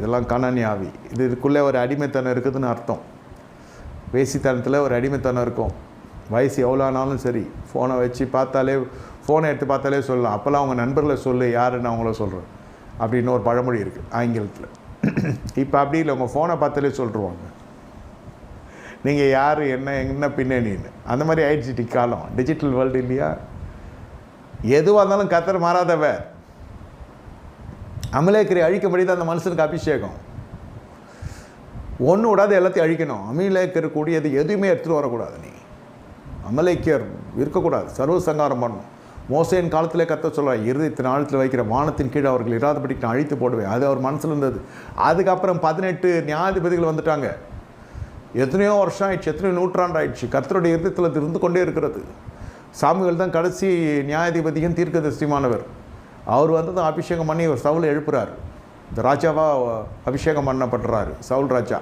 இதெல்லாம் கணனி ஆவி. இது இதுக்குள்ளே ஒரு அடிமைத்தனம் இருக்குதுன்னு அர்த்தம். வேசித்தனத்தில் ஒரு அடிமைத்தனம் இருக்கும். வயசு எவ்வளோ ஆனாலும் சரி ஃபோனை வச்சு பார்த்தாலே ஃபோனை எடுத்து பார்த்தாலே சொல்லலாம். அப்போல்லாம் அவங்க நண்பர்களை சொல்லு யாருன்னு அவங்கள சொல்கிறேன் அப்படின்னு ஒரு பழமொழி இருக்குது ஆங்கிலத்தில். இப்போ அப்படி இல்லை உங்கள் ஃபோனை பார்த்தாலே சொல்லிடுவாங்க நீங்கள் யார் என்ன என்ன பின்னணின்னு. அந்த மாதிரி ஆயிடுச்சு காலம். டிஜிட்டல் வேர்ல்டு இல்லையா? எதுவாக இருந்தாலும் கத்தர் மாறாதவ அமலேக்கரை அழிக்கும்படி அந்த மனுஷனுக்கு அபிஷேகம். ஒன்று விடாத எல்லாத்தையும் அழிக்கணும். அமலேக்கர் கூடியது எதுவுமே எடுத்துகிட்டு வரக்கூடாது நீ. அமலேக்கியர் இருக்கக்கூடாது. சர்வ சங்காரம் பண்ணணும் மோசையின் காலத்திலே கத்த சொல்கிறார் இருதயத்தின் ஆழத்தில் வைக்கிற வானத்தின் கீழே அவர்கள் இராதபடிக்கு நான் அழித்து போடுவேன். அது அவர் மனசில் இருந்தது. அதுக்கப்புறம் பதினெட்டு நியாயாதிபதிகள் வந்துட்டாங்க. எத்தனையோ வருஷம் ஆயிடுச்சு எத்தனையோ நூற்றாண்டு ஆயிடுச்சு. கர்த்தருடைய இருதயத்தில் இருந்து கொண்டே இருக்கிறது. சாமிகள் தான் கடைசி நியாயாதிபதியும் தீர்க்கதரிசிமானவர் அவர் வந்து தான் அபிஷேகம் பண்ணி ஒரு சவுலை எழுப்புறாரு. இந்த ராஜாவாக அபிஷேகம் பண்ணப்படுறாரு சவுல் ராஜா.